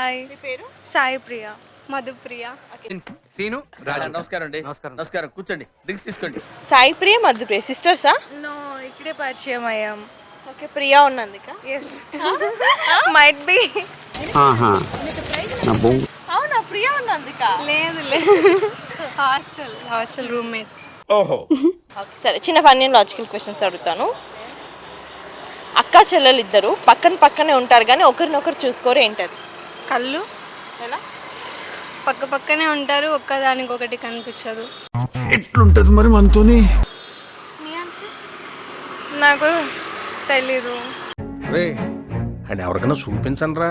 Hi మీ పేరు? సాయి ప్రియ మధుప్రియ సీను రాజు. నమస్కారం అండి. నమస్కారం. నమస్కారం. కూర్చోండి. డ్రింక్స్ తీసుకోండి. సాయి ప్రియ మధుప్రియ సిస్టర్సా? నో ఇక్కడే పరిచయం అయ్యాం. ఓకే ప్రియా ఉన్నందుక? ఎస్ మైట్ బి అవునా ప్రియా ఉన్నందుక? లేదు లేదు. హాస్టల్ హాస్టల్ రూమ్మేట్స్ ఓహో. ఓకే సరే చిన్న ఫన్నీ లాజికల్ క్వశ్చన్స్ అడుగుతాను. అక్క చెల్లెలు ఇద్దరు పక్కన పక్కనే ఉంటారు కానీ ఒకరినొకరు చూసుకోరు ఏంటది? కళ్ళు ఎలా పక్క పక్కనే ఉంటారు ఒక్కదానికొకటి కనిపించదు. ఎట్లుంటది మరి మనతోని? నాకు తెలీదు. రే అని ఎవరికైనా చూపించండి రా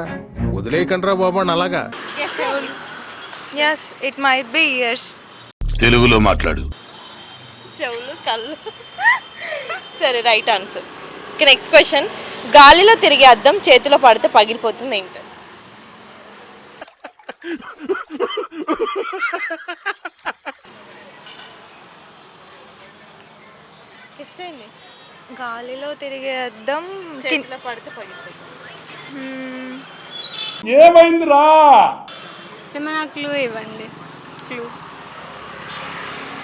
వదిలేయకండి రా బాబు అని అలాగా? Yes it might be ears తెలుగులో మాట్లాడు. చెవులు కళ్ళు. సరే right answer okay next question గాలిలో తిరిగే అద్దం చేతిలో పడితే పగిలిపోతుంది ఏంటి. గాలిలో తిరిగే అద్దం కిన్- చేతిలో పడితే పగిలిపోతుంది. Hmm, ఏమైనా క్లూ ఇవ్వండి. క్లూ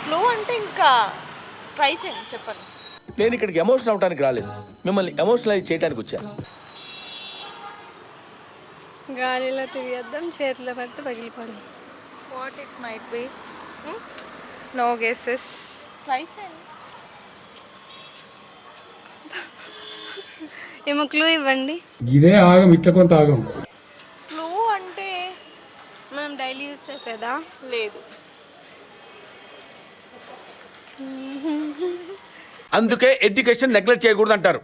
ఫ్లో అంటే ఇంకా ట్రై చేయండి చెప్పండి. నేను ఇక్కడికి ఎమోషన్ అవడానికి రాలేదు. మిమ్మల్ని ఎమోషనలైజ్ చేయడానికి వచ్చాను. గాలిలో తిరిగేద్దాం చేతిలో పడితే పగిలిపోదు what it might be no guesses try చేయండి. ఏమో క్లూ ఇవ్వండి. ఇదే ఆగం ఇట్ల కొంత ఆగం. ఫ్లో అంటే? మనం డైలీ యూస్ చేసేదా? లేదు. అందుకే ఎడ్యుకేషన్ నెగ్లెక్ట్ చేయకూడదు అంటారు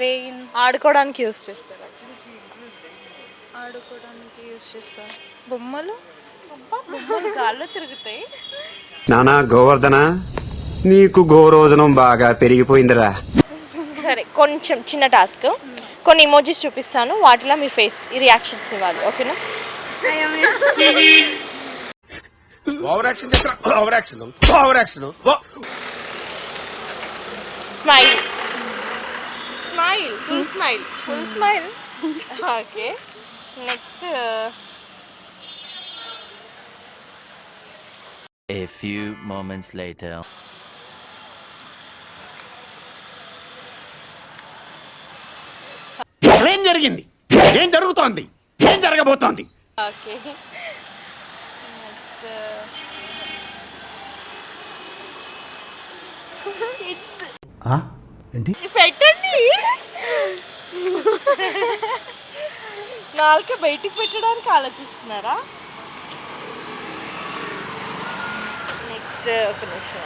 రెయిన్ ఆడుకోవడానికి యూస్ చేస్తారు. ఆడుకోవడానికి యూస్ చేస్తాం బొమ్మలు? గాల్లో తిరుగుతాయి. నానా గోవర్ధన నీకు గోరోజనం బాగా పెరిగిపోయిందిరా. సరే కొంచెం చిన్న టాస్క్. కొన్ని ఇమోజీస్ చూపిస్తాను వాటిలో మీ ఫేస్ రియాక్షన్స్ ఇవ్వాలి ఓకేనా? Over action over action over action smile smile full smile full smile okay next. A few moments later. ఏం జరిగింది? ఏం జరుగుతోంది? ఏం జరగబోతోంది? ఓకే. ఏంటి? పెట్టండి. నాలుక బయటికి పెట్టడానికి ఆలోచిస్తున్నారా? నెక్స్ట్ ఒక నిమిషం.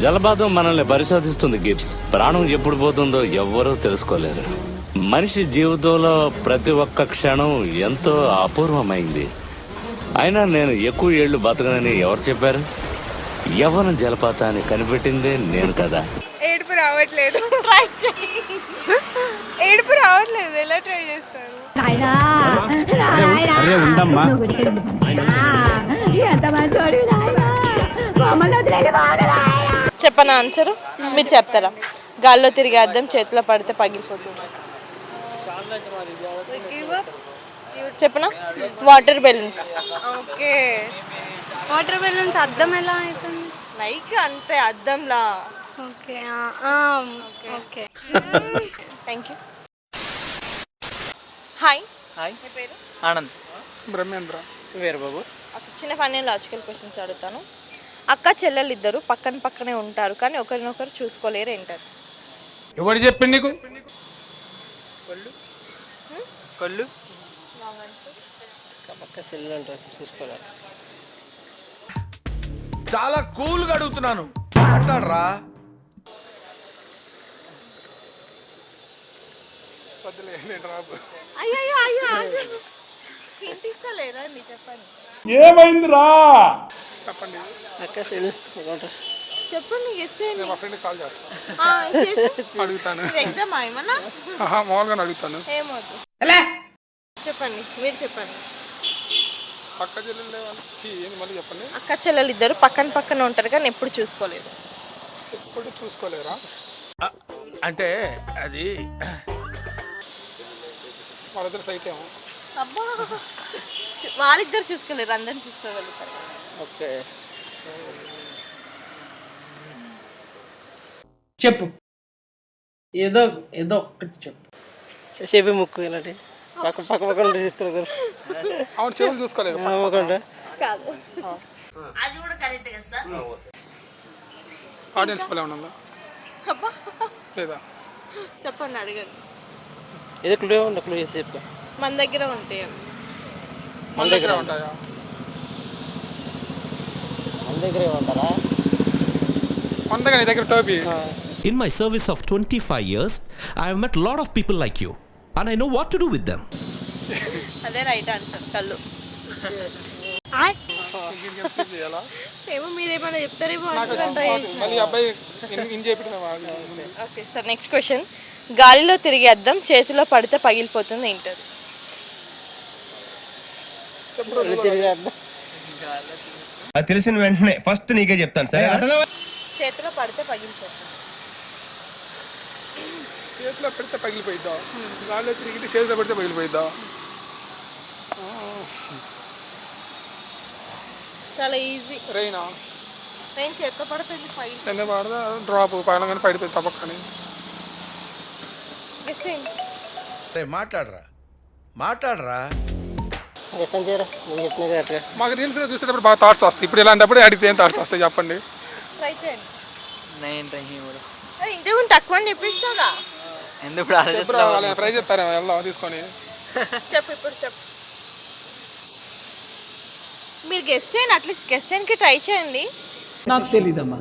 జలపాతం మనల్ని పరిశోధిస్తుంది గిబ్స్. ప్రాణం ఎప్పుడు పోతుందో ఎవ్వరూ తెలుసుకోలేరు. మనిషి జీవితంలో ప్రతి ఒక్క క్షణం ఎంతో అపూర్వమైంది. అయినా నేను ఎక్కువ ఏళ్ళు బతకనని ఎవరు చెప్పారు? యవ్వన జలపాతాన్ని కనిపెట్టిందే నేను కదా. ఏడుపు రావట్లేదు. ట్రై చేయండి ఏడుపు రావట్లేదు. ఎలా ట్రై చేస్తారు? అరే ఉండమ్మా. చెప్పనా ఆన్సర్? మీరు చెప్తారా? గాల్లో తిరిగే అద్దం చేతిలో పడితే పగిలిపోతుంది. చెప్పనా? Water balloons. Okay. Water balloons అద్దం ఎలా అవుతుంది? లైక్ అంతే అద్దంలా. Okay okay. Thank you hi hi మీ పేరు? ఆనంద్. బ్రహ్మేంద్ర. వేరు బాబు. ఒక చిన్న ఫన్నీ లాజికల్ క్వశ్చన్స్ అడుగుతాను. అక్క చెల్లెలు ఇద్దరు పక్కన పక్కనే ఉంటారు కానీ ఒకరినొకరు చూసుకోలేరు ఏంటారు ఎవరు చెప్పింది నీకు? కళ్ళు. పక్క సెల్లు అంటారు చూసుకోలేదు చాలా కూల్ అయ్యో అయ్యో. చెప్పండి? ఏమైందిరా? అక్క చెప్పండి గెస్ట్ మా ఫ్రెండ్ కాల్ చేస్తా. ఆ, చేసి అడుగుతాను. ఎగ్జామ్ ఏమన్నా? ఆహా, మామూలుగా అడుగుతాను. ఏమవుతుంది చెప్పండి మీరు చెప్పండి. పక్క జిల్లాలో ఏంది మళ్ళీ చెప్పండి? అక్క చెల్లెలు ఇద్దరు పక్కన పక్కన ఉంటారు కానీ ఎప్పుడు చూసుకోలేదు. ఎప్పుడు చూసుకోలేరా? అంటే అది వాళ్ళిద్దరు సైట్ ఏమో అబ్బా! వాళ్ళిద్దరు చూసుకోలేరు అందరిని చూసుకోగలుగుతారు ఓకే. చెప్పు. ఏదో ఏదో ఒక్కటి చెప్పు. చేపి ముక్కు ఇలాంటి. పక్క పక్క పక్క నుండి తీసుకోలేదు అవును చెవులు చూసుకోలేదు. కాదు. అది కూడా కరెక్ట్ కదా సార్? ఆడియన్స్ లేదా? చెప్పండి అడగండి. ఏదో క్లూ ఉండ క్లూ చేసి చెప్తా మన దగ్గర ఉంటాయి మన దగ్గర ఉంటాయా మన దగ్గరే ఉంటారా మన దగ్గర నీ దగ్గర టోపీ In my service of 25 years, I have met a lot of people like you, and I know what to do with them. అదే రైట్ ఆన్సర్ కళ్ళు ఏమో మీరేమైనా చెప్తారేమో ఓకే సార్ నెక్స్ట్ క్వశ్చన్ గాలిలో తిరిగే అద్దం చేతిలో పడితే పగిలిపోతుంది ఏంటది? తిరిగి అర్థం అది తెలిసిన వెంటనే ఫస్ట్ నీకే చెప్తాను సరే చేతిలో పడితే పగిలిపోతుంది. చేతిలో పెడితే పగిలిపోయిద్దా? గాల్లో తిరిగితే చేతిలో పెడితే పగిలిపోయిద్దా? చాలా ఈజీ రైనా నేను చేతిలో పడుతుంది పగిలి ఎంత పడదా? డ్రాప్ పగలంగానే పడిపోయింది తప్పకని గెస్ చేయండి రే మాట్లాడరా. మాట్లాడరా. మాకు రీల్స్లో చూసేటప్పుడు బాగా థాట్స్ వస్తాయి. ఇప్పుడు ఇలాంటప్పుడు అడిగితే ఏం థాట్స్ వస్తాయి చెప్పండి. ట్రై చేయండి. నేను ట్రై తక్కువ అని చెప్పేసినాగా ఎందుకు ఫ్రై చెప్తారా వెళ్దాం తీసుకొని. చెప్పు ఇప్పుడు చెప్పు. మీరు గెస్ట్ చేయండి అట్లీస్ట్ గెస్ట్ చేయడానికి ట్రై చేయండి. నాకు తెలీదమ్మా.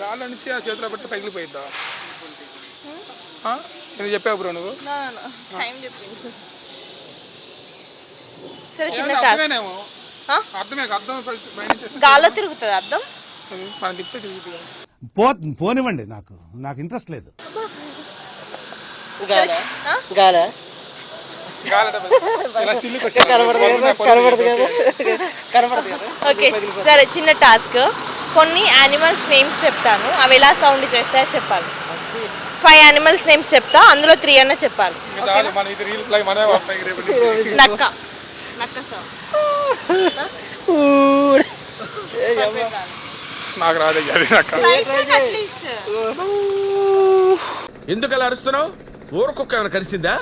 గాల్లో నుంచి ఆ చేతిలో పెడితే పగిలిపోయిద్దా? ఆ? ఇది చెప్పావు బ్రో నువ్వు? టైం చెప్పింది సరే చిన్న టాస్క్ అర్థమేనేమో? ఆ? అర్థమే అర్థం చేస్తే గాల్లో తిరుగుతుంది అర్థం? మనం తిప్పితే తిరుగుతుంది పో పోనివ్వండి నాకు నాకు ఇంట్రెస్ట్ లేదు. గాల ఆ? గాల? ఓకే సరే చిన్న టాస్క్. కొన్ని యానిమల్స్ నేమ్స్ చెప్తాను. అవి ఎలా సౌండ్ చేస్తాయో చెప్పాలి. ఫైవ్ యానిమల్స్ నేమ్స్ చెప్తా అందులో త్రీ అన్న చెప్పాలి. చాలు మన ఇది రీల్స్ లాగా మనమే వస్తాయి రేపు నుంచి. నక్క. నక్క సౌండ్ నాకు రాదు ఎందుకు అలా అరుస్తున్నావు? ఊరకొక్క ఏమైనా కలిసిందా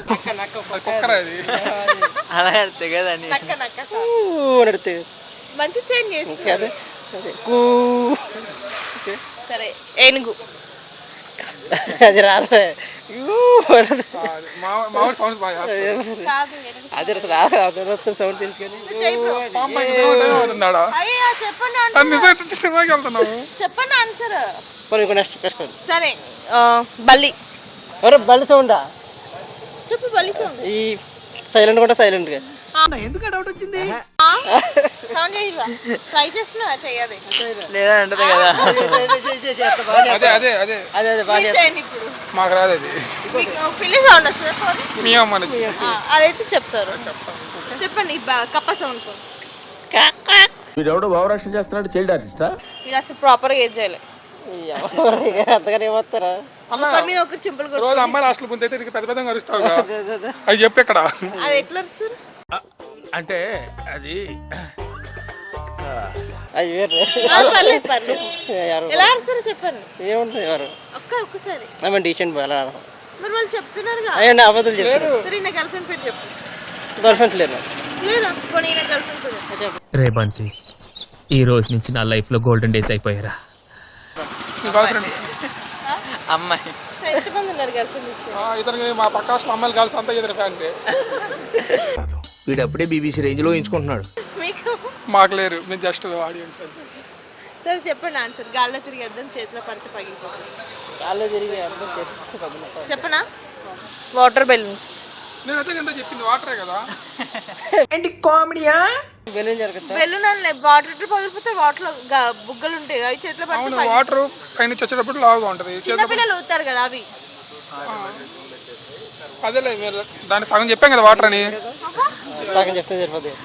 అలా వెళ్తే కదా అని నక్క నక్క sound. నడితే మంచి చేంజ్ చేస్తుంది సరే ఏనుగు. అది రాదు. అది రాదు సౌండ్ చెప్పండి ఆన్సర్ సరే బల్లి. ఎవరు సౌండా. చెప్పు బల్లి సౌండ్. ఈ సైలెంట్ కూడా సైలెంట్గా. ఎందుకు డౌట్ వచ్చింది? సౌండ్ చేసిరా ట్రై చేస్తున్నా లేదా అంటది కదా. అదే అదే అదే. అదే అదే బాగా మీరు చేయండి ఇప్పుడు. మాకు రాదు అది. పిల్లి సౌండ్ వస్తుంది. మీ అమ్మ అదైతే చెప్తారు. చెప్పండి కప్ప సౌండ్. వీడెవడో భావరక్షణ చేస్తున్నాడు చైల్డ్ ఆర్టిస్టా? మీరు అసలు ప్రాపర్గా ఏం చేయలేదు. అంతగానే ఏమొస్తారా? ఒకరి మీద ఒకరు చింపులు కొట్టు రోజు అమ్మాయిలు హాస్టల్ ముందు అయితే పెద్ద పెద్దగా అరుస్తావు అవి చెప్పు ఇక్కడ అది ఎట్లా వస్తారు అంటే అది అవి వేరు. ఆ, పర్లేదు పర్లేదు. ఎవరు? ఎలా అరుస్తారో చెప్పండి. ఏముంటుంది ఎవరు? ఒక్క ఒక్కసారి. ఆమె డీసెంట్ అలా మరి వాళ్ళు చెప్తున్నారుగా. అయ్యండి అబద్ధాలు చెప్తారు. సరే నా గర్ల్ ఫ్రెండ్ పేరు చెప్పు. గర్ల్ ఫ్రెండ్స్ లేరు లేదా? పోనీ నా గర్ల్ ఫ్రెండ్ పేరు చెప్పు. రే బంటి ఈ రోజు నుంచి నా లైఫ్లో గోల్డెన్ డేస్ అయిపోయారా గర్ల్ ఫ్రెండ్ అమ్మాయి. ఇతనికి మా పక్క హాస్టల్ అమ్మాయిలు కలిసి అంతా ఇద్దరు ఫ్యాన్సే వీడు అప్పుడే బీబీసీ రేంజ్లో ఎంచుకుంటున్నాడు. మీకు? లేరు మేము జస్ట్ ఆడియన్స్ సరే చెప్పండి ఆన్సర్. గాల్లో తిరిగి అద్దం చేతిలో పడితే పగిలిపోతుంది. కాళ్ళు తిరిగి అర్థం చెప్పనా? Water balloons. నేను అయితే ఎంత చెప్పింది వాటరే కదా. బెలూన్ జరుగుతా. బెలూన్ అని వాటర్ పగిలిపోతే వాటర్ బుగ్గలు ఉంటాయి అవి చేతిలో అవును వాటర్ పైన వచ్చేటప్పుడు లావుగా ఉంటుంది. చిన్న పిల్లలు ఊతారు కదా అవి. అదేలే మీరు దాన్ని సగం చెప్పాం కదా వాటర్ అని. సగం చెప్తే సరిపోతుంది